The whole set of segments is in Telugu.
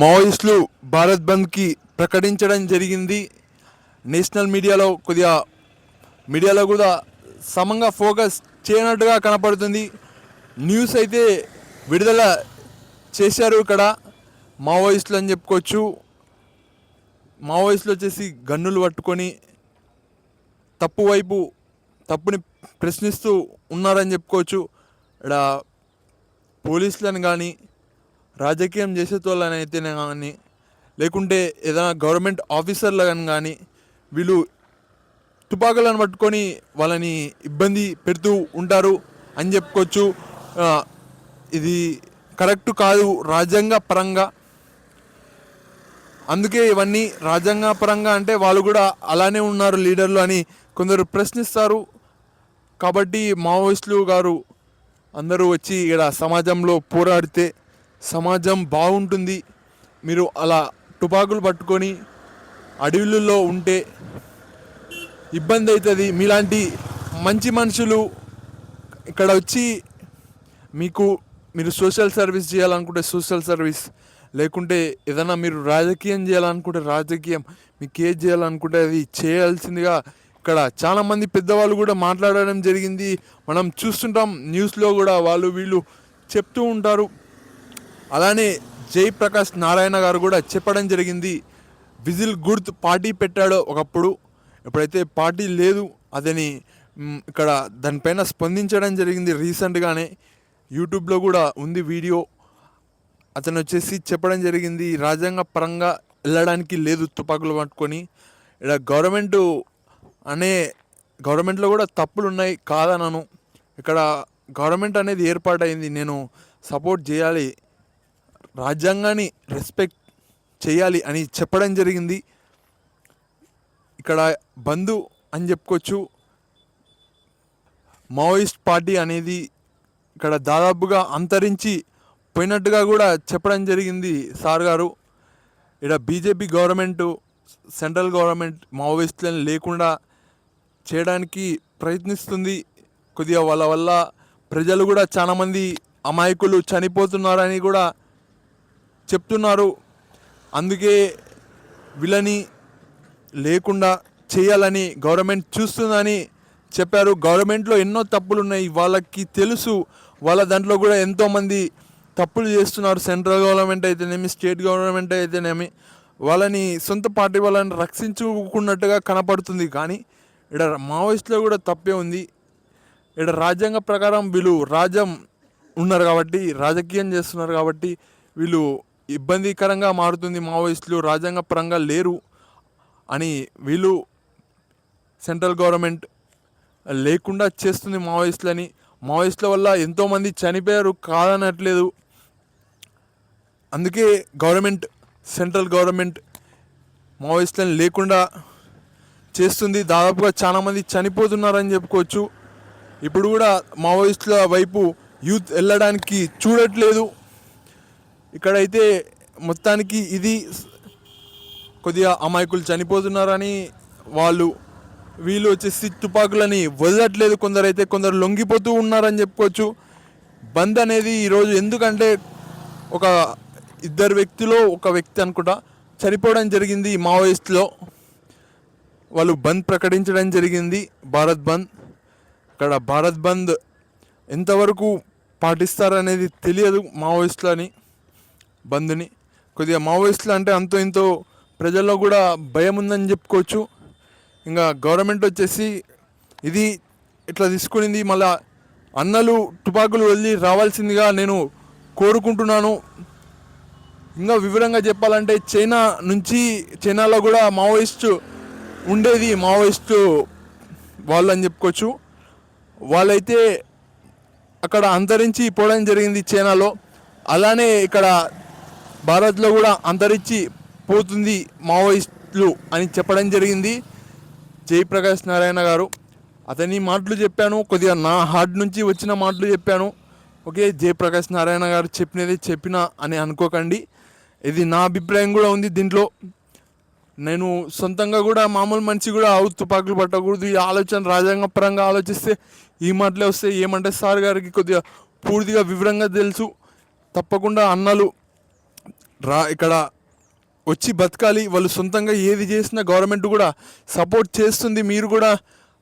మావోయిస్టులు భారత్ బంద్కి ప్రకటించడం జరిగింది. నేషనల్ మీడియాలో కొద్దిగా మీడియాలో కూడా సమంగా ఫోకస్ చేయనట్టుగా కనపడుతుంది. న్యూస్ అయితే విడుదల చేశారు ఇక్కడ మావోయిస్టులు అని చెప్పుకోవచ్చు. మావోయిస్టులు వచ్చేసి గన్నులు పట్టుకొని తప్పు వైపు తప్పుని ప్రశ్నిస్తూ ఉన్నారని చెప్పుకోవచ్చు. ఇక్కడ పోలీసులను కానీ రాజకీయం చేసేటోళ్ళనైతేనే కానీ లేకుంటే ఏదైనా గవర్నమెంట్ ఆఫీసర్లను కానీ వీళ్ళు తుపాకులను పట్టుకొని వాళ్ళని ఇబ్బంది పెడుతూ ఉంటారు అని చెప్పుకోవచ్చు. ఇది కరెక్ట్ కాదు రాజ్యాంగ పరంగా. అందుకే ఇవన్నీ రాజ్యాంగ పరంగా అంటే వాళ్ళు కూడా అలానే ఉన్నారు లీడర్లు అని కొందరు ప్రశ్నిస్తారు. కాబట్టి మావోయిస్టులు గారు అందరూ వచ్చి ఇక్కడ సమాజంలో పోరాడితే సమాజం బాగుంటుంది. మీరు అలా టుపాకులు పట్టుకొని అడవులలో ఉంటే ఇబ్బంది అవుతుంది మీలాంటి మంచి మనుషులు ఇక్కడ వచ్చి మీకు మీరు సోషల్ సర్వీస్ చేయాలనుకుంటే సోషల్ సర్వీస్ లేకుంటే ఏదైనా మీరు రాజకీయం చేయాలనుకుంటే రాజకీయం మీకు ఏది చేయాలనుకుంటే అది చేయాల్సిందిగా ఇక్కడ చాలామంది పెద్దవాళ్ళు కూడా మాట్లాడడం జరిగింది. మనం చూస్తుంటాం న్యూస్లో కూడా వాళ్ళు వీళ్ళు చెప్తూ ఉంటారు. అలానే జయప్రకాష్ నారాయణ గారు కూడా చెప్పడం జరిగింది విజిల్ గుర్త్ పార్టీ పెట్టాడో ఒకప్పుడు ఎప్పుడైతే పార్టీ లేదు అదని ఇక్కడ దానిపైన స్పందించడం జరిగింది రీసెంట్గానే. యూట్యూబ్లో కూడా ఉంది వీడియో. అతను వచ్చేసి చెప్పడం జరిగింది రాజ్యాంగ పరంగా వెళ్ళడానికి లేదు తుపాకులు పట్టుకొని. ఇక్కడ గవర్నమెంట్ అనే గవర్నమెంట్లో కూడా తప్పులు ఉన్నాయి కాదనను. ఇక్కడ గవర్నమెంట్ అనేది ఏర్పాటైంది నేను సపోర్ట్ చేయాలి. రాజ్యాంగాన్ని రెస్పెక్ట్ చేయాలి అని చెప్పడం జరిగింది. ఇక్కడ బంధు అని చెప్పుకోవచ్చు. మావోయిస్ట్ పార్టీ అనేది ఇక్కడ దాదాపుగా అంతరించి పోయినట్టుగా కూడా చెప్పడం జరిగింది సార్ గారు. ఇక్కడ బీజేపీ గవర్నమెంట్ సెంట్రల్ గవర్నమెంట్ మావోయిస్టులను లేకుండా చేయడానికి ప్రయత్నిస్తుంది. కొద్దిగా వాళ్ళ వల్ల ప్రజలు కూడా చాలామంది అమాయకులు చనిపోతున్నారని కూడా చెప్తున్నారు. అందుకే వీళ్ళని లేకుండా చేయాలని గవర్నమెంట్ చూస్తుందని చెప్పారు. గవర్నమెంట్లో ఎన్నో తప్పులు ఉన్నాయి వాళ్ళకి తెలుసు. వాళ్ళ దాంట్లో కూడా ఎంతోమంది తప్పులు చేస్తున్నారు. సెంట్రల్ గవర్నమెంట్ అయితేనేమి స్టేట్ గవర్నమెంట్ అయితేనేమి. వాళ్ళని సొంత పార్టీ వాళ్ళని రక్షించుకున్నట్టుగా కనపడుతుంది. కానీ ఇక్కడ మావోయిస్టులో కూడా తప్పే ఉంది. ఇక్కడ రాజ్యాంగ ప్రకారం వీళ్ళు రాజ్యం ఉన్నారు కాబట్టి రాజకీయం చేస్తున్నారు కాబట్టి వీళ్ళు ఇబ్బందికరంగా మారుతుంది. మావోయిస్టులు రాజ్యాంగ పరంగా లేరు అని వీళ్ళు సెంట్రల్ గవర్నమెంట్ లేకుండా చేస్తుంది మావోయిస్టులని. మావోయిస్టుల వల్ల ఎంతోమంది చనిపోయారు కాదనట్లేదు. అందుకే గవర్నమెంట్ సెంట్రల్ గవర్నమెంట్ మావోయిస్టులను లేకుండా చేస్తుంది. దాదాపుగా చాలామంది చనిపోతున్నారని చెప్పుకోవచ్చు. ఇప్పుడు కూడా మావోయిస్టుల వైపు యూత్ వెళ్ళడానికి చూడట్లేదు. ఇక్కడైతే మొత్తానికి ఇది కొద్దిగా అమాయకులు చనిపోతున్నారని వాళ్ళు వీళ్ళు వచ్చేసి తుపాకులని వదలట్లేదు. కొందరు అయితే కొందరు లొంగిపోతూ ఉన్నారని చెప్పుకోవచ్చు. బంద్ అనేది ఈరోజు ఎందుకంటే ఒక ఇద్దరు వ్యక్తిలో ఒక వ్యక్తి అనుకుంటా చనిపోవడం జరిగింది మావోయిస్ట్లో. వాళ్ళు బంద్ ప్రకటించడం జరిగింది భారత్ బంద్. ఇక్కడ భారత్ బంద్ ఎంతవరకు పాటిస్తారనేది తెలియదు మావోయిస్టులని. బంద్ని. కొద్దిగా మావోయిస్టులు అంటే అంతో ఇంతో ప్రజల్లో కూడా భయం ఉందని చెప్పుకోవచ్చు. ఇంకా గవర్నమెంట్ వచ్చేసి ఇది ఇట్లా తీసుకునింది మళ్ళా అన్నలు తుపాకులు వెళ్ళి రావాల్సిందిగా నేను కోరుకుంటున్నాను. ఇంకా వివరంగా చెప్పాలంటే చైనా నుంచి చైనాలో కూడా మావోయిస్ట్ ఉండేది మావోయిస్ట్ వాళ్ళు అని చెప్పుకోవచ్చు. వాళ్ళైతే అక్కడ అంతరించి పోవడం జరిగింది చైనాలో. అలానే ఇక్కడ భారత్లో కూడా అంతరించి పోతుంది మావోయిస్టులు అని చెప్పడం జరిగింది. జయప్రకాష్ నారాయణ గారు. అతని మాటలు చెప్పాను కొద్దిగా నా హార్ట్ నుంచి వచ్చిన మాటలు చెప్పాను. ఓకే జయప్రకాష్ నారాయణ గారు చెప్పినది చెప్పిన అని అనుకోకండి. ఇది నా అభిప్రాయం కూడా ఉంది దీంట్లో. నేను సొంతంగా కూడా మామూలు మనిషి కూడా అవు తుపాకులు పట్టకూడదు. ఈ ఆలోచన రాజ్యాంగ పరంగా ఆలోచిస్తే ఈ మాటలే వస్తే ఏమంటే సార్ గారికి కొద్దిగా పూర్తిగా వివరంగా తెలుసు. తప్పకుండా అన్నలు రా ఇక్కడ వచ్చి బతకాలి. వాళ్ళు సొంతంగా ఏది చేసినా గవర్నమెంట్ కూడా సపోర్ట్ చేస్తుంది. మీరు కూడా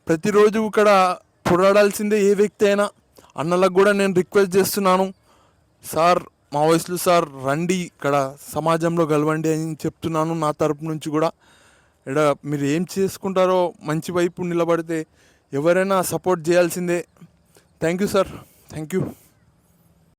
ప్రతిరోజు ఇక్కడ పోరాడాల్సిందే ఏ వ్యక్తి అయినా. అన్నలకు కూడా నేను రిక్వెస్ట్ చేస్తున్నాను. సార్ మా సార్ రండి. ఇక్కడ సమాజంలో గలవండి అని చెప్తున్నాను నా తరపు నుంచి కూడా. ఇక్కడ మీరు ఏం చేసుకుంటారో మంచి వైపు నిలబడితే ఎవరైనా సపోర్ట్ చేయాల్సిందే. Thank you sir. Thank you.